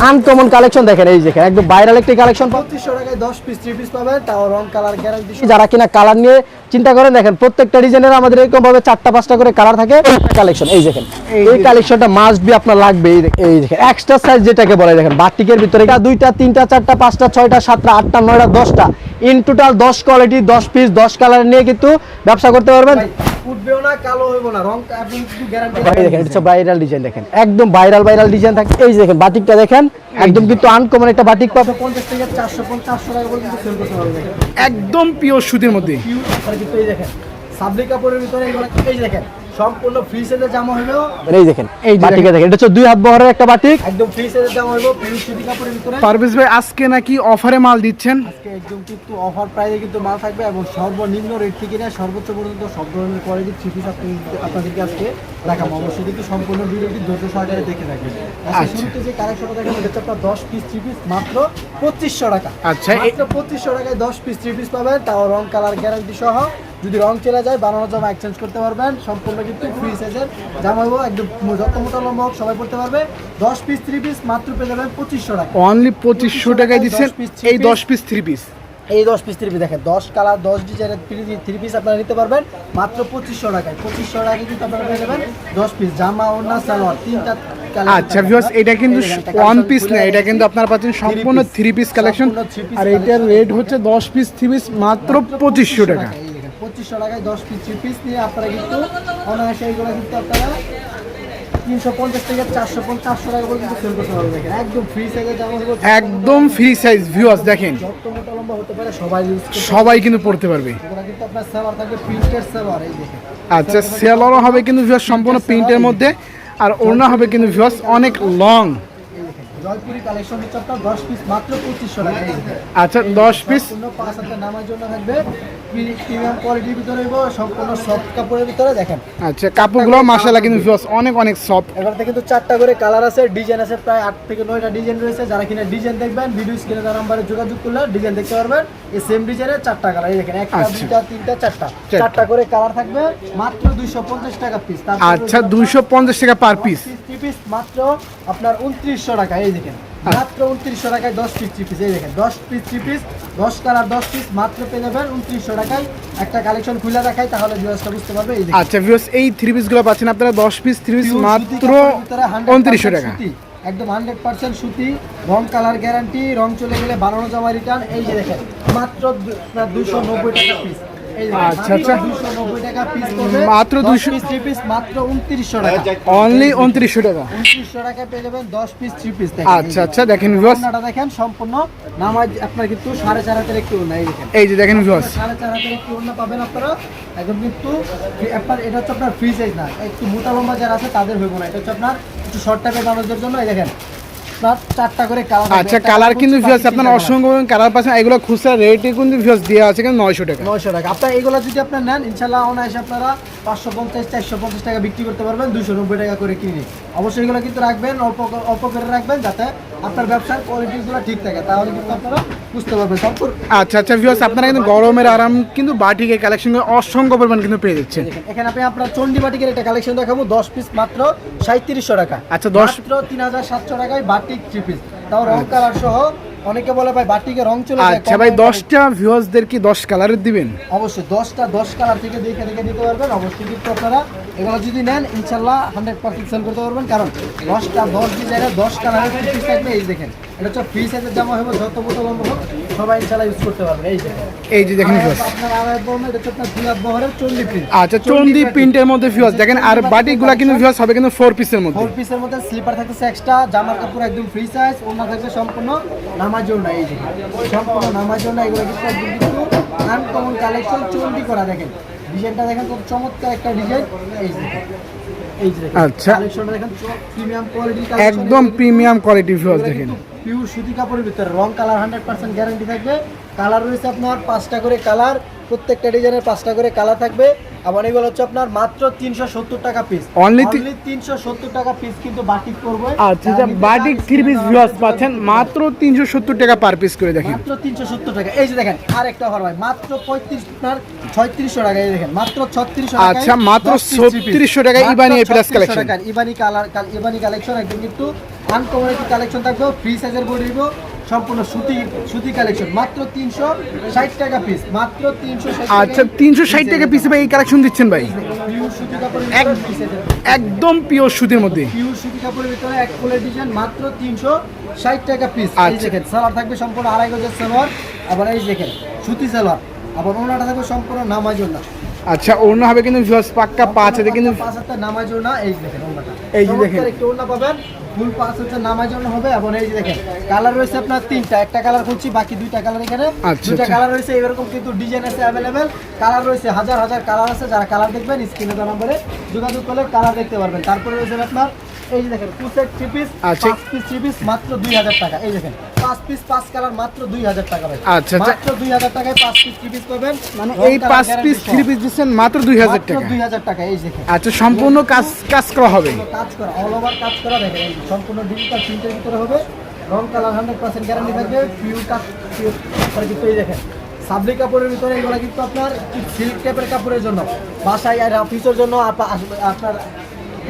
Uncommon collection দেখেন এই দেখেন একদম ভাইরাল একটি কালেকশন পঁচিশশো টাকায় দশ পিস থ্রি পিস পাবেন তাও রং কালার গ্যারান্টি যারা কিনা কালার নিয়ে চিন্তা করেন দেখেন প্রত্যেকটা ডিজাইনের আমাদের এরকম ভাবে চারটা পাঁচটা করে কালার থাকে কালেকশন এই দেখেন। এই কালেকশনটা মাস্ট বি আপনার লাগবে এই দেখেন- এই দেখেন এক্সট্রা সাইজ যেটাকে বলে দেখেন বাটিকের ভিতরে এটা দুইটা তিনটা চারটা পাঁচটা ছয়টা সাতটা আটটা নয়টা দশটা ইন টোটাল দশ কোয়ালিটি দশ পিস দশ কালার নিয়ে কিন্তু ব্যবসা করতে পারবেন। উঠবেও না কালো হইব না। রং আপনি একটু গ্যারান্টি এই দেখেন এটা ভাইরাল ডিজাইন দেখেন। একদম ভাইরাল ভাইরাল ডিজাইন থাকে। এই দেখেন বাটিকটা দেখেন একদম কিন্তু আনকমন একটা বাটিক পাবে একদম পিওর সুতির মধ্যে। পিওর আপনারা কিন্তু এই দেখেন সাবলি কাপড়ের ভিতরে এই দেখেন সম্পূর্ণ ফ্রি সাইজের জামা হইলেও এই দেখেন এই বাটিকে দেখেন। এটা হচ্ছে দুই হাত বহরের একটা বাটিক। একদম ফ্রি সাইজের জামা হইব পিওর সুতি কাপড়ের ভিতরে। পারভেজ ভাই আজকে নাকি অফারে মাল দিচ্ছেন? আজকে একদম কিন্তু অফার প্রাইসে কিন্তু মাল থাকবে এবং সর্বনিম্ন রেট থেকে নিয়ে সর্বোচ্চ পর্যন্ত সব ধরনের কোয়ালিটি থ্রি পিস আপনি আপনাদেরকে আজকে দেখাবো। অবশ্যই কিন্তু সম্পূর্ণ ভিডিওটি ধৈর্য সহকারে দেখে থাকবেন আচ্ছা। শুরুতে যে কালেকশনটা দেখেন এটা হচ্ছে আপনার দশ পিস থ্রি পিস মাত্র পঁচিশশো টাকা। আচ্ছা, এ- মাত্র পঁচিশশো টাকায় দশ পিস থ্রি পিস পাবেন। তাও রং কালার গ্যারান্টি সহ। যদি রং চলে যায় বানানো জামা এক্সচেঞ্জ করতে পারবেন। সম্পূর্ণ কিন্তু ফ্রি সাইজের জামা হব একদম যত মোটা লম্বা হোক সবাই পড়তে পারবে। দশ পিস থ্রি পিস মাত্র পেয়ে যাবেন পঁচিশশো টাকা। অনলি পঁচিশশো টাকায় দিচ্ছেন 10 piece, three এই দশ পিস থ্রি পিস এই দশ পিস থ্রি পিস দেখেন দশ কালার দশ ডিজাইনের থ্রি পিস আপনারা নিতে পারবেন মাত্র পঁচিশশো টাকায়। পঁচিশশো টাকায় কিন্তু আপনারা পেয়ে যাবেন দশ পিস জামা ওড়না সালোয়ার তিনটা আচ্ছা। ভিউয়ার্স এটা কিন্তু ওয়ান পিস না এটা কিন্তু আপনারা পাচ্ছেন সম্পূর্ণ থ্রি পিস কালেকশন আর এটার রেট হচ্ছে দশ পিস থ্রি পিস মাত্র পঁচিশশো টাকা। পঁচিশশো টাকায় দশ পিস থ্রি পিস নিয়ে আপনারা কিন্তু অনায়াসে এইগুলো কিন্তু আপনারা তিনশো পঞ্চাশ থেকে চারশো চারশো টাকা পর্যন্ত সেল করতে পারবেন দেখেন। একদম ফ্রি হলো একদম ফ্রি সাইজ ভিউয়ার্স দেখেন। যত মোটা লম্বা হতে পারে সবাই ইউজ সবাই কিন্তু পড়তে পারবে। এগুলো কিন্তু আপনার সালোয়ার থাকবে প্রিন্টেড সালোয়ার এই দেখেন। আচ্ছা সেলরও হবে কিন্তু ভিউয়ার্স সম্পূর্ণ প্রিন্টের মধ্যে আর ওড়না হবে কিন্তু ভিউয়ার্স অনেক লং জয়পুরি কালেকশন হচ্ছে আপনার দশ পিস মাত্র পঁচিশশো টাকা। আচ্ছা দশ পিস পাঁচ হাজার নামার জন্য থাকবে। প্রিমিয়াম কোয়ালিটির ভিতরে সম্পূর্ণ সফট কাপড়ের ভিতরে দেখেন। আচ্ছা কাপড়গুলো মাসালা কিন্তু ভিউয়ার্স অনেক অনেক সফট এখানে কিন্তু চারটা করে কালার আছে ডিজাইন আছে প্রায় আট থেকে নয়টা ডিজাইন রয়েছে। যারা কিনা ডিজাইন দেখবেন ভিডিও স্ক্রিনে তার নাম্বারে যোগাযোগ করলে ডিজাইন দেখতে পারবেন। এই সেম ডিজাইনের চারটা কালার এই দেখেন একটা আচ্ছা। দুইটা তিনটা চারটা। চারটা। করে কালার থাকবে মাত্র দুইশো পঞ্চাশ টাকা পিস আচ্ছা দুইশো পঞ্চাশ টাকা পার পিস পিস মাত্র আপনার উনত্রিশশো টাকা এই দেখেন। মাত্র উনত্রিশশো টাকায় দশ পিস থ্রি পিস এই দেখেন দশ পিস থ্রি পিস দশ কালার দশ পিস মাত্র পেয়ে যাবেন উনত্রিশশো টাকায়। একটা কালেকশন খুলে দেখাই তাহলে ভিউয়ার্সটা বুঝতে পারবে এই আচ্ছা ভিউয়ার্স এই থ্রি পিসগুলো পাচ্ছেন আপনারা দশ পিস থ্রি পিস মাত্র কাপড়ের ভিতরে 100% উনত্রিশশো টাকা। একদম হান্ড্রেড পার্সেন্ট সুতি রং কালার গ্যারান্টি রং চলে গেলে বানানো জামা রিটার্ন এই যে দেখেন মাত্র দুশো নব্বই টাকা পিস আচ্ছা, আচ্ছা। টাকা পিস মাত্র 200 পিস মাত্র উনত্রিশশো টাকা। অনলি উনত্রিশশো টাকা। উনত্রিশশো টাকায় পেয়ে যাবেন দশ পিস থ্রি পিস আচ্ছা আচ্ছা দেখেন ভিউয়ার্স দেখেন সম্পূর্ণ নামাজ আপনার কিন্তু সাড়ে চার হাতের একটি ওড়না এই এই যে দেখেন ভিউয়ার্স সাড়ে চার হাতের একটি ওড়না পাবেন আপনারা। একদম কিন্তু আপনার এটা হচ্ছে আপনার ফ্রি সাইজ না একটু মোটা লম্বা যারা আছে তাদের হইব না। এটা হচ্ছে আপনার একটু শর্ট টাইপের মানুষদের জন্য এই দেখেন। আচ্ছা কালার কিন্তু ভিউয়ার্স আপনার অসংখ্য কালার পাচ্ছেন। এগুলো খুচরা রেটে কিন্তু ভিউয়ার্স দেওয়া আছে কিন্তু নয়শো টাকা। নয়শো টাকা। আপনার এগুলো যদি আপনার নেন ইনশাল্লাহ অনায়াসে আপনারা পাঁচশো পঞ্চাশ চারশো পঞ্চাশ টাকা বিক্রি করতে পারবেন দুশো নব্বই টাকা করে কিনে। অবশ্যই এগুলো কিন্তু রাখবেন অল্প অল্প করে রাখবেন যাতে আপনার ব্যবসার কোয়ালিটিগুলো ঠিক থাকে তাহলে কিন্তু আপনারা বুঝতে পারবেন সব আচ্ছা আচ্ছা ভিউয়ার্স আপনারা কিন্তু গরমের আরাম কিন্তু বাটিকের কালেকশন অসংখ্য পরিমাণ কিন্তু পেয়ে যাচ্ছেন। এখানে আপনি আপনার চন্ডী বাটিকের একটা কালেকশন দেখাবো দশ পিস মাত্র সাঁত্রিশশো টাকা। আচ্ছা, 10 মাত্র তিন হাজার সাতশো টাকায় বাটিক থ্রি পিস তাও রং কালার সহ অনেকে বলে ভাই বাটিকে রং চলে যায় আচ্ছা ভাই দামে দশটা ভিউয়ার্সদের কি দশ কালারের দিবেন? অবশ্যই দশটা দশ কালার থেকে দেখে দেখে নিতে পারবেন অবশ্যই কিন্তু আপনারা এগুলো যদি নেন ইনশাআল্লাহ 100% সেল করতে পারবেন। কারণ দশটা দশ ডিজাইনের দশ কালারের পিস থাকবে এই দেখেন। এটা হচ্ছে ফ্রি সাইজের জামা হবে যত বোতল লম্বা হোক সবাই ইনশাল্লাহ ইউজ করতে পারবে। এই দেখেন এই যে দেখেন ভিউয়ার্স আপনার আড়াই বর্ণ এটা হচ্ছে আপনার দুলাভ বহরের চল্লিশ পিস আচ্ছা চন্ডি প্রিন্টের মধ্যে ভিউয়ার্স দেখেন আর বাটিকগুলো কিন্তু ভিউয়ার্স হবে কিন্তু ফোর পিসের মধ্যে। ফোর পিসের মধ্যে স্লিপার থাকতেছে এক্সট্রা জামার কাপড় একদম ফ্রি সাইজ ওনা থাকবে সম্পূর্ণ নামার জন্য এই যে। সম্পূর্ণ নামার জন্য এগুলো কিন্তু আনকমন কালেকশন চন্ডি করা দেখেন। ডিজাইনটা দেখেন খুব চমৎকার একটা ডিজাইন। এই যে যে আচ্ছা। কালেকশনটা দেখেন প্রিমিয়াম কোয়ালিটি একদম প্রিমিয়াম কোয়ালিটি ভিউয়ার্স দেখেন। পিওর সুতি কাপড়ের ভিতরে। রং কালার হান্ড্রেড পার্সেন্ট গ্যারান্টি থাকবে। কালার রয়েছে আপনার পাঁচটা করে কালার প্রত্যেকটা ডিজাইনের পাঁচটা করে কালার থাকবে। আবার এগুলো হচ্ছে আপনার মাত্র তিনশো সত্তর টাকা পিস তি- তিনশো সত্তর টাকা পিস কিন্তু বাটিক করবে আচ্ছা বাটিক থ্রি পিস ভিউয়ার্স পাচ্ছেন। মাত্র তিনশো সত্তর টাকা পার পিস করে দেখেন। মাত্র তিনশো সত্তর টাকা। এই যে দেখেন আর একটা অফার ভাই। মাত্র পঁয়ত্রিশ আপনার ছয়ত্রিশশো টাকা এই দেখেন মাত্র ছত্রিশশো আচ্ছা, মাত্র 3600 টাকায় ebony plus collection। Ebony colour ebony collection একদম কিন্তু আনকমন একটি কালেকশন থাকবে ফ্রি সাইজের বডি দিব সম্পূর্ণ সুতি সুতি কালেকশন মাত্র তিনশো ষাট টাকা পিস মাত্র তিনশো আচ্ছা তিনশো ষাট টাকা পিসে ভাই এই কালেকশন দিচ্ছেন ভাই। একদম পিওর সুতির মধ্যে পিওর সুতি কাপড়ের ভিতরে এক ফুলের ডিজাইন মাত্র তিনশো ষাট টাকা পিস এই আচ্ছা। দেখেন সালোয়ার থাকবে সম্পূর্ণ আড়াই গজের সালোয়ার আবার এই দেখেন সুতি সালোয়ার আবার ওনাটা থাকবে সম্পূর্ণ নামাজুর না আচ্ছা অন্য হবে কিন্তু পাক্কা পাঁচ হাতে কিন্তু পাঁচ হাতে নামাজুর না এই দেখেন ওনাটা এই দেখেন। একটু ওনা পাবেন ফুল পাঁচ হচ্ছে নামার জন্য হবে এবং এই যে দেখেন কালার রয়েছে আপনার তিনটা একটা কালার করছি বাকি দুইটা কালার এখানে। আচ্ছা, দুইটা আচ্ছা। কালার রয়েছে এরকম কিন্তু ডিজাইন আছে অ্যাভেলেবেল কালার রয়েছে হাজার হাজার কালার আছে যারা কালার দেখবেন স্ক্রিনে দেওয়া নম্বরে যোগাযোগ করলে কালার দেখতে পারবেন। তারপরে রয়েছে আপনার এই যে দেখেন টু সেট থ্রি পিস। পাঁচ পিস থ্রি পিস মাত্র দুই হাজার টাকা। এই দেখেন পাঁচ পিস পাঁচ কালার মাত্র দুই হাজার টাকা ভাই। আচ্ছা, আচ্ছা। মাত্র দুই হাজার টাকায় পাঁচ পিস থ্রি পিস পাবেন মানে এই পাঁচ পিস থ্রি পিস দিচ্ছেন মাত্র দুই হাজার টাকা। দুই হাজার টাকা এই দেখেন। আচ্ছা সম্পূর্ণ কাজ কাজ করা হবে। কাজ করা অল ওভার কাজ করা দেখেন সম্পূর্ণ ডিজিটাল প্রিন্টের ভিতরে হবে। রং কালার হান্ড্রেড পার্সেন্ট গ্যারান্টি থাকবে পিউ কাজ কিন্তু এই দেখেন সাবলি কাপড়ের ভিতরে এগুলো কিন্তু আপনার সিল্ক টাইপের কাপড়ের জন্য বাসায় আর অফিসের জন্য আপনার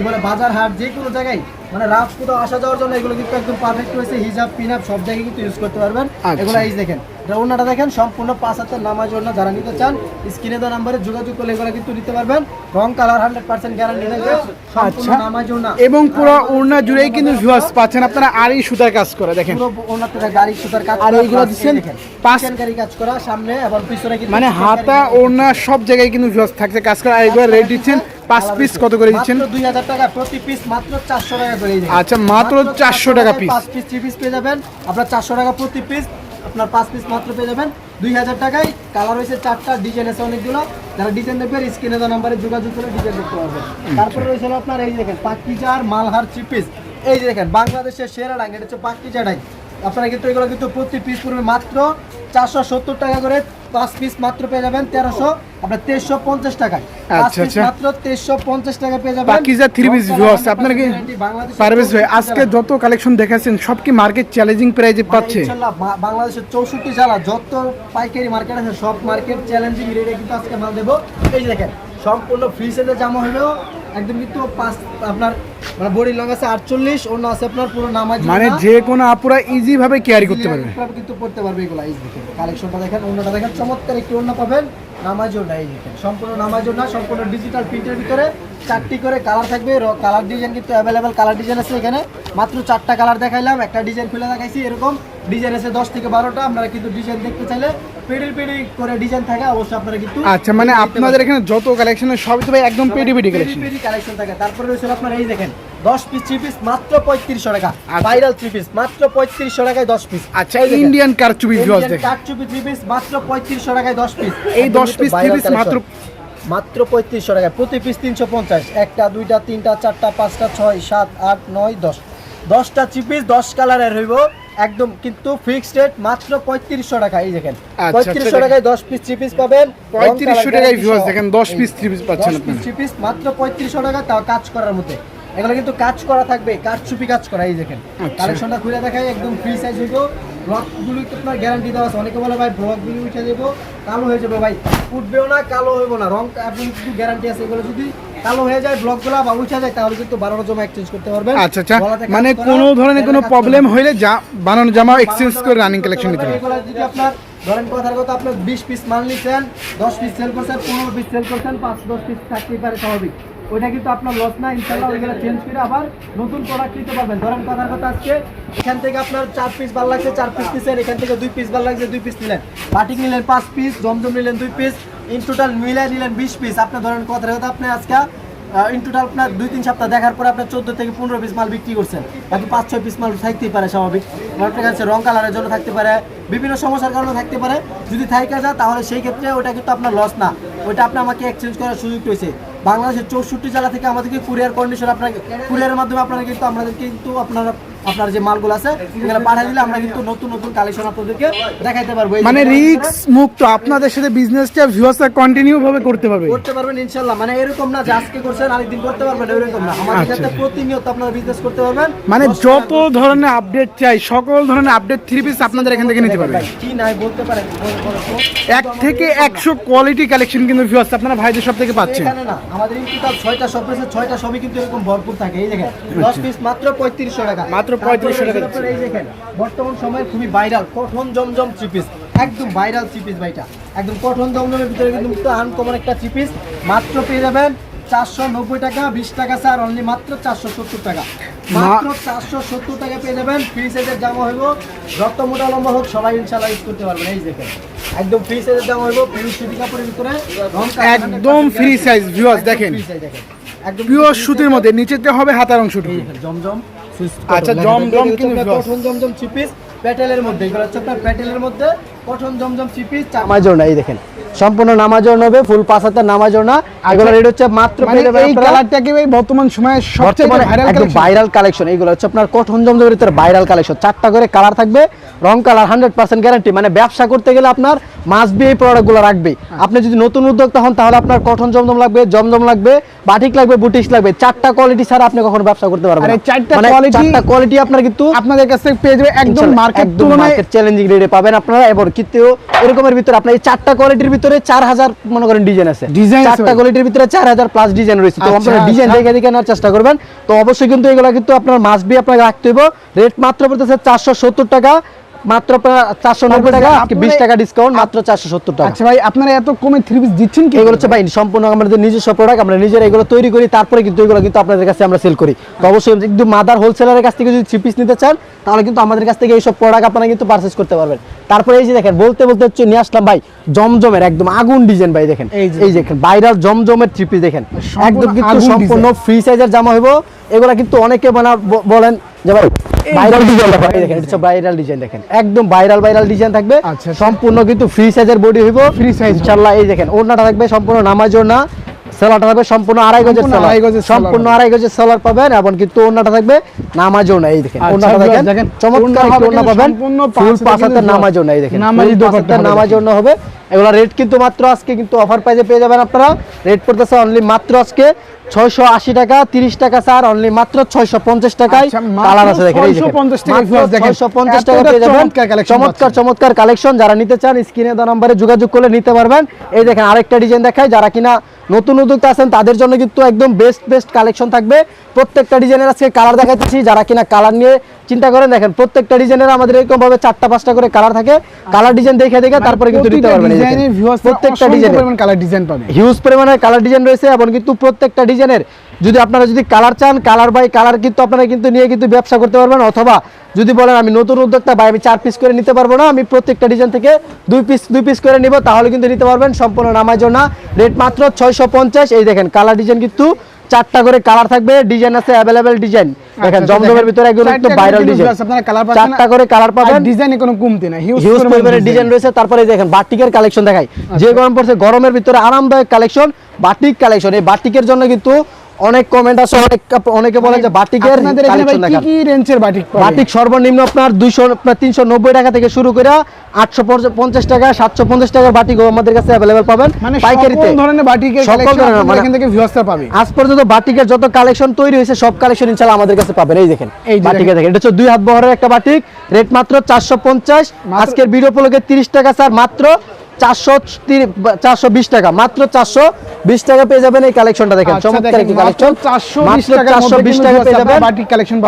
বলে বাজার হাট যে কোনো জায়গায় মানে রাফ কোথাও আসা যাওয়ার জন্য এগুলো কিন্তু একদম পারফেক্ট হয়েছে হিজাব পিনাপ সব জায়গায় কিন্তু ইউজ করতে পারবেন আচ্ছা। এগুলো এই দেখেন ওনাটা দেখেন সম্পূর্ণ পাঁচ হাতের নামার জন্য যারা নিতে চান স্ক্রিনে দেওয়া নাম্বারে যোগাযোগ করলে এগুলো কিন্তু নিতে পারবেন। রং কালার হান্ড্রেড পার্সেন্ট গ্যারান্টি থাকবে আচ্ছা। নামার জন্য এবং পুরো ওড়না জুড়েই কিন্তু ভিউয়ার্স পাচ্ছেন। আপনারা আড়াই সুতার কাজ করা দেখেন। পুরো গাড়ি সুতার কাজ আর এইগুলো দিচ্ছেন এই দেখেন, পাঁচ- কারি কাজ করা সামনে এবং পিছনে কিন্তু মানে হাতা ওড়না সব জায়গায় কিন্তু ভিউয়ার্স থাকছে কাজ করা। আর এগুলো রেট দিচ্ছেন পাঁচ পিস কত করে দিচ্ছেন? মাত্র 2000 টাকা প্রতি পিস মাত্র 400 টাকা করে এই আচ্ছা, মাত্র 400 টাকা piece। পাঁচ পিস থ্রি পিস পেয়ে যাবেন। আপনার 400 টাকা প্রতি পিস আপনার পাঁচ পিস মাত্র পেয়ে যাবেন। 2000 টাকায় কালার রয়েছে চারটা ডিজাইন আছে অনেকগুলো। যারা ডিজাইন দেখবেন স্ক্রিনে দেওয়া নাম্বারে যোগাযোগ করে ডিজাইন দেখতে পারবেন। তারপরে রয়েছে আপনার এই দেখেন, পাকিজার মালহার চিপিস পিস এই যে দেখেন, বাংলাদেশের সেরা ডাঙ্গ এটা হচ্ছে পাকিজা ডাইং আপনারা কিন্তু এগুলো কিন্তু প্রতি পিস পড়বে মাত্র চারশো সত্তর টাকা করে পাঁচ পিস মাত্র পেয়ে যাবেন তেরোশো আপনার তেইশশো পঞ্চাশ টাকায়। আচ্ছা, আচ্ছা। মাত্র তেইশশো পঞ্চাশ টাকা পেয়ে যাবেন। পাকিজা থ্রি পিস ভিউয়ার্স আপনারা কি পারভেজ ভাই আজকে যত কালেকশন দেখাচ্ছেন সব কি মার্কেট চ্যালেঞ্জিং প্রাইজে পাচ্ছে? বাংলাদেশের চৌষট্টি জেলা যত পাইকারি মার্কেট আছে সব মার্কেট চ্যালেঞ্জিং রেটে কিন্তু আজকে মাল দেবো। এই দেখেন সম্পূর্ণ ফ্রি সেলে জামা হলেও একদম কিন্তু পাঁচ আপনার মানে বডি লং আছে আটচল্লিশ অন্য আছে আপনার পুরো নামাজ মানে যে কোনো আপুরা ইজি ভাবে ক্যারি করতে পারবে। কিন্তু পড়তে পারবে এগুলো দেখেন কালেকশনটা দেখেন অন্যটা দেখেন চমৎকার একটি অন্য পাবেন। নামাজ না এই দেখেন সম্পূর্ণ নামাজ না সম্পূর্ণ ডিজিটাল প্রিন্টের ভিতরে চারটি করে কালার থাকবে। কালার ডিজাইন কিন্তু অ্যাভেলেবেল কালার ডিজাইন আছে এখানে। মাত্র চারটা কালার দেখাইলাম একটা ডিজাইন খুলে দেখাইছি এরকম। ডিজাইন আছে দশ থেকে বারোটা আপনারা কিন্তু ডিজাইন দেখতে চাইলে পেডি পেডি করে ডিজাইন থাকে অবশ্যই আপনারা কিন্তু আচ্ছা মানে আপনাদের এখানে যত কালেকশন সবই তো ভাই একদম পেডি পেডি কালেকশন কালেকশন থাকে। তারপরে রয়েছে আপনার এই দেখেন দশ পিস থ্রি পিস মাত্র পঁয়ত্রিশশো টাকা। ভাইরাল পিস মাত্র টাকায় পিস আচ্ছা ইন্ডিয়ান কারচুপি ভিউয়ার্স দেখেন। কাটচুপি থ্রি পিস মাত্র টাকায় দশ পিস এই 10 piece three piece মাত্র- মাত্র পঁয়ত্রিশশো টাকায়। প্রতি পিস তিনশো পঞ্চাশ। একটা দুইটা তিনটা চারটা পাঁচটা ছয় সাত আট নয় দশ। দশটা থ্রি পিস দশ কালারের হইব। একদম কিন্তু ফিক্সড রেট মাত্র পঁয়ত্রিশশো টাকা এই দেখেন। আচ্ছা, পঁয়ত্রিশশো আচ্ছা, টাকায় দশ পিস থ্রি পিস পাবেন পঁয়ত্রিশশো টাকায় ভিউয়ার্স দেখেন দশ পিস থ্রি পিস পাচ্ছেন আপনারা। থ্রি পিস মাত্র পঁয়ত্রিশশো টাকা তাও কাজ করার মধ্যে। এগুলো কিন্তু কাজ করা থাকবে কাজ চুপি কাজ করা এই দেখেন। আচ্ছা। কালেকশনটা খুলে দেখাই একদম ফ্রি সাইজ হইব। ব্লকগুলি তো আপনার গ্যারান্টি দেওয়া আছে। অনেকে বলে ভাই ব্লকগুলি উঠে যাব কালো হয়ে যাবে ভাই। উঠবেও না কালো হইব না। রং আপনি কিন্তু গ্যারান্টি আছে এগুলো যদি কালো হয়ে যায় ব্লকগুলো বা উঠে যায় তাহলে কিন্তু বানানো জামা এক্সচেঞ্জ করতে পারবেন। আচ্ছা আচ্ছা। মানে কোনো ধরনের কোনো প্রবলেম হইলে যা বানানো জামা এক্সচেঞ্জ করে রানিং কালেকশন নিতে পারবে যদি আপনার ধরেন কথার কথা আপনার বিশ পিস মাল নিচ্ছেন দশ পিস সেল করছেন পনেরো পিস সেল করছেন পাঁচ দশ পিস থাকতেই পারে স্বাভাবিক। ওইটা কিন্তু আপনার লস না ইনশাল্লাহ ওইগুলো চেঞ্জ করে আবার নতুন প্রোডাক্ট নিতে পারবেন। ধরেন কথার কথা আজকে, এখান থেকে আপনার চার পিস ভালো লাগছে, চার পিস নিচ্ছেন এখান থেকে দুই পিস ভালো লাগছে, দুই পিস নিলেন। বাটিক নিলেন পাঁচ পিস জমজম নিলেন দুই পিস ইন টোটাল মিলাই নিলেন বিশ পিস আপনার ধরেন কথার কথা, আপনি আজকে ইন টোটাল আপনার দুই, তিন সপ্তাহ দেখার পর আপনার চোদ্দ থেকে পনেরো পিস মাল বিক্রি করছেন। বাকি পাঁচ, ছয় পিস মাল থাকতেই পারে স্বাভাবিক। আপনার কাছে রং কালারের জন্য থাকতে পারে, বিভিন্ন সমস্যার কারণে থাকতে পারে। যদি থাইকা যায়, তাহলে সেই ক্ষেত্রে ওটা কিন্তু আপনার লস না। ওইটা আপনি আমাকে এক্সচেঞ্জ করার সুযোগ রয়েছে। বাংলাদেশের চৌষট্টি জেলা থেকে আমাদেরকে কুরিয়ার কন্ডিশন আপনাকে কুরিয়ারের মাধ্যমে আপনারা কিন্তু আমাদের কিন্তু আপনারা আপনার যে মালগুলো আছে এগুলো পাঠিয়ে দিলে আমরা কিন্তু নতুন নতুন কালেকশন আপনাদেরকে দেখাইতে পারব। মানে রিস্ক মুক্ত আপনাদের সাথে বিজনেসটা ভিউয়ার্সরা কন্টিনিউ ভাবে করতে পারবে। করতে পারবেন ইনশাল্লাহ। মানে এরকম না যে আজকে করছেন আরেকদিন করতে পারবেন এরকম না। আমাদের আচ্ছা। সাথে প্রতিনিয়ত আপনারা বিজনেস করতে পারবেন। মানে যত ধরনের আপডেট চাই সকল ধরনের আপডেট থ্রি পিস আপনাদের এখান থেকে নিতে পারবেন। কি নাই বলতে পারেন। এক থেকে একশো কোয়ালিটি কালেকশন কিন্তু ভিউয়ার্স আপনারা ভাইদের সব থেকে পাচ্ছেন। এখানে না আমাদের ইনস্টিটিউট ছয়টা রয়েছে ছয়টা সবই কিন্তু এরকম ভরপুর থাকে। এই দেখেন দশ পিস মাত্র পঁয়ত্রিশশো টাকা। মাত্র পঁয়ত্রিশশো টাকা দেখেন বর্তমান সময়ে খুবই ভাইরাল কঠন জমজম থ্রি পিস একদম ভাইরাল থ্রি পিস ভাইটা। একদম কঠন জমজমের ভিতরে কিন্তু আনকমন একটা থ্রি পিস মাত্র পেয়ে যাবেন চারশো নব্বই টাকা বিশ টাকা স্যার অনলি মাত্র চারশো সত্তর টাকা মাত্র চারশো সত্তর টাকা পেয়ে যাবেন ফ্রি সাইজের জামা হইব যত মোটা লম্বা হোক সবাই ইনশাল্লাহ ইউজ করতে পারবেন এই দেখেন একদম ফ্রি সাইজের জামা হইব ফ্রি সুতি কাপড়ের ভিতরে একদম ফ্রি সাইজ ভিউয়ার্স দেখেন। একদম পিওর সুতির মধ্যে নিচেতে হবে হাতার অংশটুকু জমজম। আচ্ছা, জমজম কিন্তু জমজম চিপিস পিস প্যাটেলের মধ্যে। এগুলো হচ্ছে আপনার প্যাটেলের মধ্যে কঠন জমজম থ্রি পিস নামাজও না এই দেখেন। সম্পূর্ণ নামাজও নেবে ফুল পাঁচ হাতের নামাজও না এগুলো রেট হচ্ছে মাত্র মানে পেয়ে যাবেন এই কালারটাকে ভাই বর্তমান সময়ে সবচেয়ে একদম ভাইরাল কালেকশন এইগুলো হচ্ছে আপনার কঠন জমজমের ভিতরে ভাইরাল কালেকশন চারটা করে কালার থাকবে রং কালার হান্ড্রেড পার্সেন্ট গ্যারান্টি মানে ব্যবসা করতে গেলে আপনার মাস বি এই প্রোডাক্টগুলো রাখবে। হ্যাঁ। আপনি যদি নতুন উদ্যোক্তা হন তাহলে আপনার কঠন জমজম লাগবে জমজম লাগবে বাটিক লাগবে বুটিক্স লাগবে। চারটা কোয়ালিটি ছাড়া আপনি কখনো ব্যবসা করতে পারবেন চারটা মানে চারটা কোয়ালিটি আপনার কিন্তু আপনাদের কাছে পেয়ে যাবে একদম মার্কেট একদম তুলনায় মার্কেট চ্যালেঞ্জিং রেটে পাবেন আপনারা। এবং কিন্তু এরকমের ভিতরে আপনার এই চারটা কোয়ালিটির ভিতরে চার হাজার মনে করেন ডিজাইন আছে। চারটা কোয়ালিটির ভিতরে চার হাজার প্লাস ডিজাইন রয়েছে। তো আচ্ছা, আপনারা ডিজাইন আচ্ছা। দেখে দেখে নেওয়ার চেষ্টা করবেন। তো অবশ্যই কিন্তু এগুলো কিন্তু আপনার মাস বি আপনাকে রাখতে হইব। রেট মাত্র পড়তেছে চারশো সত্তর টাকা। মাত্র চারশো নব্বই টাকা বিশ টাকা ডিসকাউন্ট মাত্র চারশো সত্তর টাকা। আচ্ছা ভাই আপনারা এত কমে থ্রি পিস দিচ্ছেন কি এগুলো হচ্ছে ভাই সম্পূর্ণ আমাদের নিজস্ব প্রোডাক্ট আমরা নিজেরা এগুলো তৈরি করি তারপরে কিন্তু এগুলো কিন্তু আপনাদের কাছে আমরা সেল করি। তো অবশ্যই মাদার হোলসেলারের কাছ থেকে যদি থ্রি পিস নিতে চান তাহলে কিন্তু আমাদের কাছ থেকে এইসব প্রোডাক্ট আপনারা কিন্তু পারচেস করতে পারবেন। তারপরে এই যে দেখেন বলতে বলতে হচ্ছে নিয়ে আসলাম ভাই জমজমের একদম আগুন ডিজাইন ভাই দেখেন। এই দেখেন ভাইরাল জমজমের থ্রি পিস দেখেন। একদম কিন্তু সম্পূর্ণ ফ্রি সাইজের জামা হইব এগুলা কিন্তু অনেকে ব- বলেন যে ভাই ভাইরাল ডিজাইন দেখেন এটা ভাইরাল ডিজাইন দেখেন। একদম ভাইরাল ভাইরাল ডিজাইন থাকবে। আচ্ছা। সম্পূর্ণ কিন্তু ফ্রি সাইজের বডি হইব। Free size। ইনশাআল্লাহ এই দেখেন ওড়নাটা থাকবে সম্পূর্ণ নামাজ ওড়না। সেলারটা থাকবে সম্পূর্ণ আড়াই গজের সেলার সম্পূর্ণ আড়াই গজের সেলার পাবেন এবং কিন্তু ওড়নাটা থাকবে নামাজ ওড়না এই দেখেন আচ্ছা, ওড়নাটা দেখেন। চমৎকার ওড়না পাবেন সম্পূর্ণ ফুল পাঁচ পাঁচ হাতের হাতের নামাজ ওড়না এই দেখেন নামাজি হাতের হবে। এগুলা রেট কিন্তু মাত্র আজকে কিন্তু অফার প্রাইসে পেয়ে যাবেন আপনারা। রেট পড়তেছে অনলি মাত্র আজকে ছয়শো আশি টাকা তিরিশ টাকা স্যার অনলি মাত্র ছয়শো পঞ্চাশ টাকায় আচ্ছা, কালার আছে দেখেন এই দেখেন। 650 টাকায় মাত্র viewers দেখেন। 650 এতটা টাকা পেয়ে যাবেন। চমৎকার চমৎকার চমৎকার কালেকশন যারা নিতে চান স্ক্রিনে দেওয়া নম্বরে যোগাযোগ করলে নিতে পারবেন। এই দেখেন আরেকটা ডিজাইন দেখায় যারা কিনা নতুন উদ্যোক্তা আছেন তাদের জন্য কিন্তু একদম বেস্ট বেস্ট কালেকশন থাকবে। প্রত্যেকটা ডিজাইনের আজকে কালার দেখাচ্ছি যারা কিনা কালার নিয়ে চিন্তা করেন দেখেন প্রত্যেকটা ডিজাইনের আমাদের এরকম ভাবে চারটা পাঁচটা করে কালার থাকে। কালার ডিজাইন দেখে দেখে তারপরে কিন্তু নিতে পারবেন প্রত্যেকটা ডিজাইনের। কালার ডিজাইন পাবে। হিউজ পরিমাণের কালার ডিজাইন রয়েছে এবং কিন্তু প্রত্যেকটা ডিজাইনের যদি আপনারা যদি কালার চান কালার বাই কালার কিন্তু আপনারা কিন্তু নিয়ে কিন্তু ব্যবসা করতে পারবেন অথবা যদি বলেন আমি নতুন উদ্যোক্তা ভাই আমি চার পিস করে নিতে পারব না আমি প্রত্যেকটা ডিজাইন থেকে দুই পিস দুই পিস করে নিব তাহলে কিন্তু নিতে পারবেন সম্পূর্ণ নামার জন্য রেট মাত্র ছয়শো পঞ্চাশ এই দেখেন কালার ডিজাইন কিন্তু চারটা করে কালার থাকবে ডিজাইন আছে অ্যাভেলেবেল ডিজাইন দেখেন আচ্ছা, জমজমের ভিতরে একদম একটু ভাইরাল ডিজাইন চারটা করে কালার পাবেন। ডিজাইনে কোনো কমতি না হিউজ পরিমাণের ডিজাইন রয়েছে তারপরে দেখেন বাটিকের কালেকশন দেখাই। আচ্ছা। যে গরম পড়ছে গরমের ভিতরে আরামদায়ক কালেকশন বাটিক কালেকশন এই বাটিকের জন্য কিন্তু অনেক কমেন্ট আছে অনেক অনেকে বলেন যে বাটিকের কি কি রেঞ্জের বাটিক বাটিক সর্বনিম্ন আপনার দুইশো আপনার তিনশো নব্বই টাকা থেকে শুরু করে আটশো পঞ্চাশ টাকা সাতশো পঞ্চাশ টাকার বাটিক আমাদের কাছে অ্যাভেলেবেল পাবেন। মানে পাইকারিতে। সকল ধরনের বাটিকের সকল ধরনের মানে এখান থেকে ভিউয়ার্সরা পাবে। আজ পর্যন্ত বাটিকের যত কালেকশন তৈরি হয়েছে সব কালেকশন ইনশাল্লাহ আমাদের কাছে পাবেন। এই দেখেন এই বাটিকে দেখেন। এটা হচ্ছে দুই হাত বহরের একটা বাটিক রেট মাত্র চারশো পঞ্চাশ। মাত্র- আজকের ভিডিও উপলক্ষে তিরিশ টাকা স্যার মাত্র চারশো চারশো বিশ টাকা। মাত্র চারশো বিশ টাকা পেয়ে যাবেন এই কালেকশনটা দেখেন। আচ্ছা, চমৎকার একটি কালেকশন 420 চারশো বিশ টাকা পেয়ে যাবেন।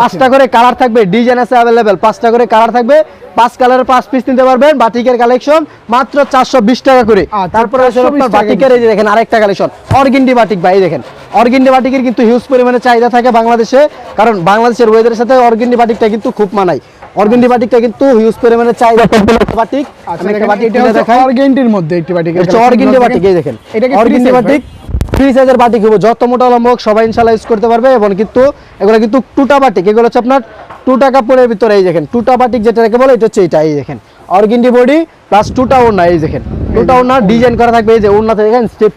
পাঁচটা করে কালার থাকবে ডিজাইন আছে অ্যাভেলেবেল পাঁচটা করে কালার থাকবে পাঁচ কালারের পাঁচ পিস নিতে পারবেন বাটিকের কালেকশন মাত্র চারশো বিশ টাকা করে। আচ্ছা, তারপরে আপনার বাটিকের এই যে দেখেন আরেকটা কালেকশন অর্গিন্ডি বাটিক ভাই এই দেখেন। অর্গিন্ডি বাটিকের কিন্তু হিউজ পরিমাণে চাহিদা থাকে বাংলাদেশে। কারণ বাংলাদেশের ওয়েদারের সাথে অর্গিন্ডি বাটিকটা কিন্তু খুব মানায়। অর্গিন্ডি বাটিকটা কিন্তু হিউজ পরিমাণে চাহিদা সম্পন্ন একটা বাটিক আচ্ছা আমি একটা বাটিক এটা দেখাই। অর্গেন্টির মধ্যে একটি বাটিক এটা বাটিক এই দেখেন। এটা কি অর্গিন্ডি বাটিক ফ্রি সাইজের বাটিক হব যত মোটা সবাই ইনশাল্লাহ ইউজ করতে পারবে। এবং কিন্তু এগুলো কিন্তু টুটা বাটিক এগুলো হচ্ছে আপনার টুটা কাপড়ের ভিতরে এই দেখেন। টুটা বাটিক যেটাকে বলে এটা হচ্ছে এটা এই দেখেন। অর্গিন্ডি বডি প্লাস টুটা ওড়না এই দেখেন। টুটা ওড়না ডিজাইন করা থাকবে এই যে ওড়নাতে দেখেন step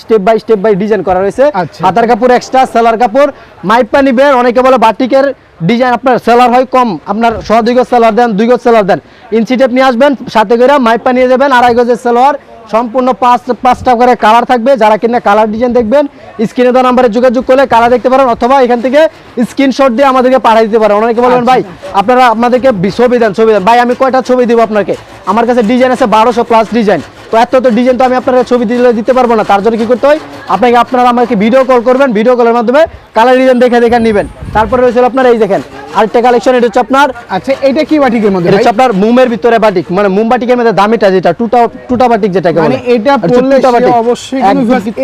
step by step by design করা রয়েছে। আচ্ছা। হাতার কাপড় এক্সট্রা সেলার কাপড় মাইপা নিবেন অনেকে বলে বাটিকের ডিজাইন আপনার সেলার হয় কম আপনার ছ দুই গজ সেলার দেন দুই গজ সেলার দেন। ইঞ্চি টেপ নিয়ে আসবেন সাথে করে মাইপা নিয়ে যাবেন আড়াই গজের সেলোয়ার সম্পূর্ণ পাঁচ পাঁচটা করে কালার থাকবে যারা কিনা কালার ডিজাইন দেখবেন স্ক্রিনে দেওয়া নাম্বারে যোগাযোগ করলে কালার দেখতে পারেন অথবা এখান থেকে স্ক্রিনশট দিয়ে আমাদেরকে পাঠিয়ে দিতে পারেন। অনেকে বলবেন ভাই আপনারা আপনাদেরকে ছবি দেন ছবি দেন। ভাই আমি কয়টা ছবি দিব আপনাকে? আমার কাছে ডিজাইন আছে বারোশো প্লাস ডিজাইন তো এত তো ডিজাইন তো আমি আপনার ছবি দিলে দিতে পারব না তার জন্য কি করতে হয়? আপনাকে আপনারা আমাকে ভিডিও কল করবেন ভিডিও কলের মাধ্যমে কালার ডিজাইন দেখে দেখে নেবেন। তারপরে রয়েছে আপনার এই দেখেন আরেকটা কালেকশন এটা হচ্ছে আপনার আচ্ছা এটা কি বাটিকের মধ্যে এটা আপনার মুমের ভিতরে বাটিক মানে মুম বাটিকের মধ্যে দামিটা যেটা টুটা টুটা বাটিক যেটাকে মানে এটা পরলে। অবশ্যই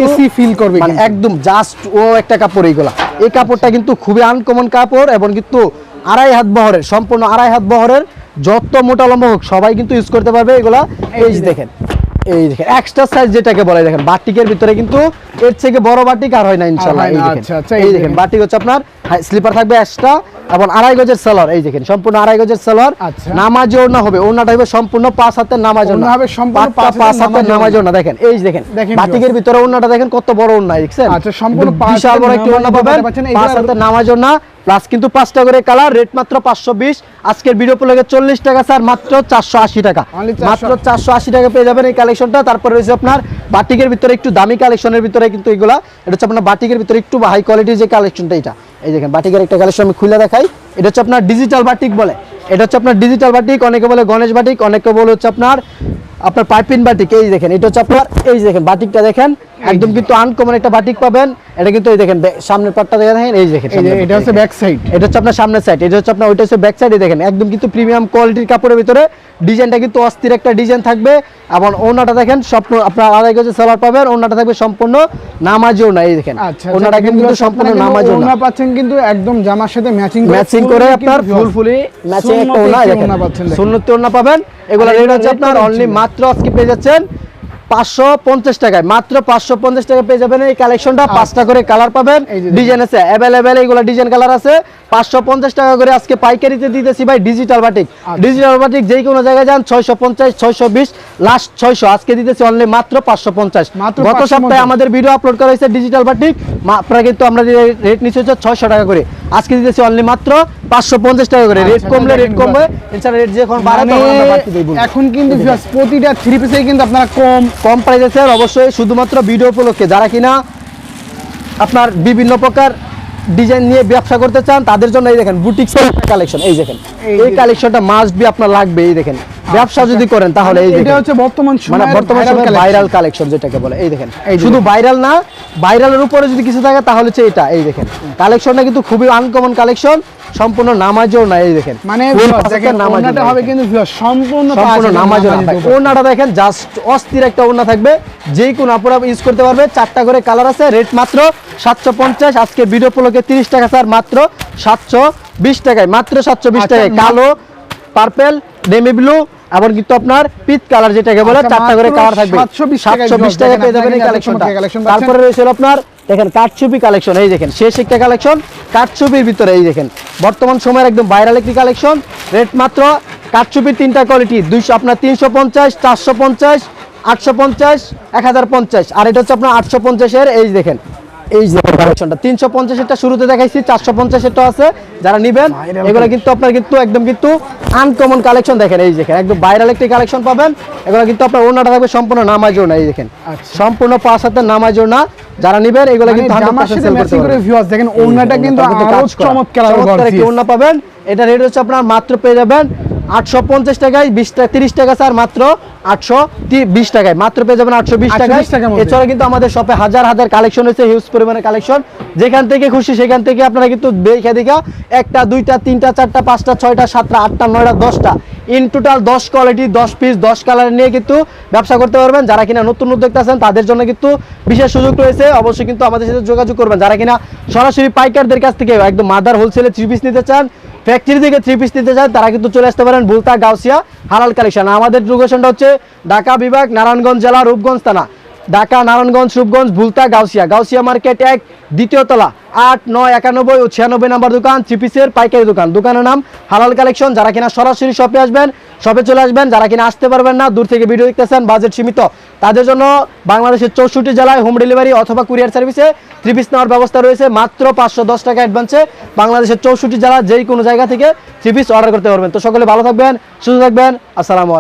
AC feel করবে মানে একদম জাস্ট ও একটা কাপড় এইগুলা। এই কাপড়টা কিন্তু খুবই আনকমন কাপড় এবং কিন্তু আড়াই হাত বহরের সম্পূর্ণ আড়াই হাত বহরের যত মোটা লম্বা হোক সবাই কিন্তু ইউজ করতে পারবে এগুলা। এই দেখেন। এই দেখেন এক্সট্রা সাইজ যেটাকে বলে দেখেন বাটিকের ভিতরে কিন্তু এর থেকে বড় বাটিক আর হয় না ইনশাআল্লাহ। এই দেখেন আচ্ছা, আচ্ছা, এই দেখেন। বাটিক হচ্ছে আপনার স্লিপার থাকবে এক্সট্রা এবং আড়াই গজের সেলর এই দেখেন সম্পূর্ণ আড়াই গজের সেলর আচ্ছা। নামাজি ওড়না হবে ওড়নাটা হবে সম্পূর্ণ পাঁচ হাতের নামাজ ওড়না। হবে সম্পূর্ণ পাঁচ হাতের নামাজ ওড়না। দেখেন এই দেখেন বাটিকের ভিতরে ওড়নাটা দেখেন কত বড় ওড়না দেখছেন? আচ্ছা, সম্পূর্ণ পাঁচ বিশাল বড় একটি ওড়না নামাজি পাবেন পাঁচ হাতের নামাজ ওড়না। প্লাস কিন্তু পাঁচটা করে কালার রেট মাত্র পাঁচশো বিশ। আজকের ভিডিও উপলক্ষে চল্লিশ টাকা স্যার মাত্র চারশো আশি টাকা। মাত্র চারশো আশি টাকা পেয়ে যাবেন এই কালেকশনটা তারপরে রয়েছে আপনার বাটিকের ভিতরে একটু দামি কালেকশনের ভিতরে কিন্তু এগুলা। এটা হচ্ছে আপনার বাটিকের ভিতরে একটু হাই কোয়ালিটির যে কালেকশনটা এটা। এই দেখেন বাটিকের একটা কালেকশন আমি খুলে দেখাই। এটা হচ্ছে আপনার ডিজিটাল বাটিক বলে। এটা হচ্ছে আপনার ডিজিটাল বাটিক অনেকে বলে গণেশ বাটিক অনেকে বলে হচ্ছে আপনার আপনার পাইপিন বাটিক এই দেখেন এটা হচ্ছে আপনার এই দেখেন বাটিকটা দেখেন। একদম কিন্তু আনকমন একটা বাটিক পাবেন। এটা কিন্তু এই দেখেন সামনের পাটটা দেখেন এই দেখেন এটা হচ্ছে ব্যাক সাইড এটা হচ্ছে আপনার সামনের সাইড এটা হচ্ছে আপনার ওইটা হচ্ছে ব্যাক সাইডে দেখেন। একদম কিন্তু প্রিমিয়াম কোয়ালিটির কাপড়ের ভিতরে ডিজাইনটা কিন্তু অস্থির একটা ডিজাইন থাকবে। এবং ওনাটা দেখেন স্বপ্ন আপনার আড়াই গজে সালোয়ার পাবেন ওনাটা থাকবে সম্পূর্ণ নামাজি ওনা এই দেখেন। আচ্ছা ওনাটা কিন্তু সম্পূর্ণ নামাজি ওনা পাচ্ছেন কিন্তু একদম জামার সাথে ম্যাচিং ম্যাচিং করে আপনার ফুল ফুলি ম্যাচিং একটা ওনা দেখেন। সুন্নতি ওনা পাবেন। এগুলা রেট হচ্ছে আপনার অনলি মাত্র আজকে পেয়ে যাচ্ছেন পাঁচশো পঞ্চাশ টাকায়। মাত্র পাঁচশো পঞ্চাশ টাকা পেয়ে যাবেন এই কালেকশনটা। পাঁচটা করে কালার পাবেন। এই যে দেখুন। ডিজাইন আছে অ্যাভেলেবেল এইগুলো ডিজাইন কালার আছে। পাঁচশো পঞ্চাশ টাকা করে আজকে পাইকারিতে দিতেছি ভাই ডিজিটাল বাটিক আচ্ছা। ডিজিটাল বাটিক যেই কোনো জায়গায় যান ছয়শো পঞ্চাশ ছয়শো বিশ লাস্ট ছয়শো। আজকে দিতেছি অনলি মাত্র পাঁচশো পঞ্চাশ। গত সপ্তাহে আমাদের ভিডিও আপলোড করা হয়েছে ডিজিটাল বাটিক আপনারা কিন্তু আমরা রেট হচ্ছে ছয়শো টাকা করে। আজকে দিতেছি অনলি মাত্র পাঁচশো পঞ্চাশ টাকা করে। রেট আচ্ছা, কমলে রেট কমবে। রেট যখন বাড়াতে মানে দেবো। এখন কিন্তু viewers প্রতিটা থ্রি পিসেই কিন্তু আপনারা কম কম প্রাইসে স্যার অবশ্যই শুধুমাত্র ভিডিও উপলক্ষে। যারা কিনা আপনার বিভিন্ন প্রকার ডিজাইন নিয়ে ব্যবসা করতে চান তাদের জন্য এই দেখেন বুটিক কালেকশন এই দেখেন। এই কালেকশনটা মাস্ট বি আপনার লাগবে এই দেখেন। ব্যবসা যদি করেন তাহলে এই এটা হচ্ছে বর্তমান মানে বর্তমান viral সময় ভাইরাল কালেকশন যেটাকে বলে এই দেখেন। এই শুধু ভাইরাল না ভাইরালের উপরে যদি কিছু থাকে তাহলে হচ্ছে এটা এই দেখেন। কালেকশনটা কিন্তু খুবই আনকমন কালেকশন সম্পূর্ণ নামাজও না এই দেখেন। মানে ওনাটা হবে। কিন্তু সম্পূর্ণ সম্পূর্ণ নামাজও না ভাই দেখেন জাস্ট অস্থির একটা ওড়না থাকবে। যেই কোন আপুরা ইউজ করতে পারবে। চারটা করে কালার আছে রেট মাত্র সাতশো পঞ্চাশ। আজকে ভিডিও উপলক্ষে তিরিশ টাকা স্যার মাত্র সাতশো বিশ টাকায়। মাত্র সাতশো বিশ আচ্ছা, টাকায় কালো পার্পেল নেমি ব্লু এবং কিন্তু আপনার পিত কালার যেটাকে বলে আচ্ছা, চারটা করে কালার থাকবে। সাতশো বিশ টাকা পেয়ে যাবেন এই আপনারা কালেকশনটা। তারপরে রয়েছে আপনার দেখেন কাঠছুপি কালেকশন এই দেখেন, শেষ একটা কালেকশন কাঠছুপির ভিতরে, এই দেখেন, বর্তমান সময়ের একদম ভাইরাল একটি কালেকশন রেট মাত্র কাঠছুপির তিনটা কোয়ালিটি দুইশো, আপনার তিনশো পঞ্চাশ, চারশো পঞ্চাশ, আটশো পঞ্চাশ, এক হাজার পঞ্চাশ, আর এটা হচ্ছে আপনার আটশো পঞ্চাশের, এই দেখেন এই যে কালেকশনটা তিনশো পঞ্চাশেরটা শুরুতে দেখাইছি চারশো পঞ্চাশেরটা আছে যারা নিবেন এগুলো কিন্তু আপনার কিন্তু একদম কিন্তু আনকমন কালেকশন দেখেন এই দেখেন একদম ভাইরাল একটি কালেকশন পাবেন এগুলো কিন্তু আপনার ওনাটা থাকবে সম্পূর্ণ নামাজও না এই দেখেন আচ্ছা। সম্পূর্ণ পাঁচ হাতের নামাজও না যারা নিবেন এগুলো মানে কিন্তু জামার 100% সাথে sell করতে ম্যাচিং করে পারবেন। viewers, দেখেন কিন্তু। চমৎকার পাবেন এটা রেট হচ্ছে আপনার মাত্র পেয়ে যাবেন আটশো পঞ্চাশ টাকায় বিশ টাকা তিরিশ টাকা স্যার মাত্র আটশো বিশ টাকায়। মাত্র পেয়ে যাবেন আটশো বিশ 820 টাকায় এছাড়া কিন্তু আমাদের শপে হাজার হাজার কালেকশন হয়েছে হিউজ পরিমাণে কালেকশন যেখান থেকে খুশি সেখান থেকে আপনারা কিন্তু দেখে দেখা একটা দুইটা তিনটা চারটা পাঁচটা ছয়টা সাতটা আটটা নয়টা দশটা ইন টোটাল দশ কোয়ালিটি দশ পিস দশ কালার নিয়ে কিন্তু ব্যবসা করতে পারবেন। যারা কিনা নতুন উদ্যোক্তা আছেন, তাদের জন্য কিন্তু বিশেষ সুযোগ রয়েছে। অবশ্যই কিন্তু আমাদের সাথে যোগাযোগ করবেন। যারা কিনা সরাসরি পাইকারদের কাছ থেকে একদম মাদার হোলসেলে থ্রি পিস নিতে চান ফ্যাক্টরি থেকে থ্রি পিস নিতে চান, তারা কিন্তু চলে আসতে পারেন বুলতা গাউসিয়া হালাল কালেকশন আমাদের লোকেশনটা হচ্ছে ঢাকা বিভাগ, নারায়ণগঞ্জ জেলা, রূপগঞ্জ থানা। ঢাকা, নারায়ণগঞ্জ, রূপগঞ্জ, ভুলতা, গাউসিয়া। গাউসিয়া মার্কেট এক, দ্বিতীয় তলা, আট, নয়, একানব্বই ও ছিয়ানব্বই নাম্বার দোকান থ্রি পিসের পাইকারি দোকান। দোকানের নাম হালাল কালেকশন যারা কিনা সরাসরি শপে আসবেন শপে চলে আসবেন, যারা কিনা আসতে পারবেন না, দূর থেকে ভিডিও দেখতেছেন বাজেট সীমিত। তাদের জন্য বাংলাদেশের চৌষট্টি জেলায় হোম ডেলিভারি অথবা কুরিয়ার সার্ভিসে থ্রি পিস নেওয়ার ব্যবস্থা রয়েছে, মাত্র পাঁচশো দশ টাকা অ্যাডভান্সে বাংলাদেশের চৌষট্টি জেলা যেই কোনো জায়গা থেকে থ্রি পিস অর্ডার করতে পারবেন। তো সকলে ভালো থাকবেন, সুস্থ থাকবেন, আসসালামু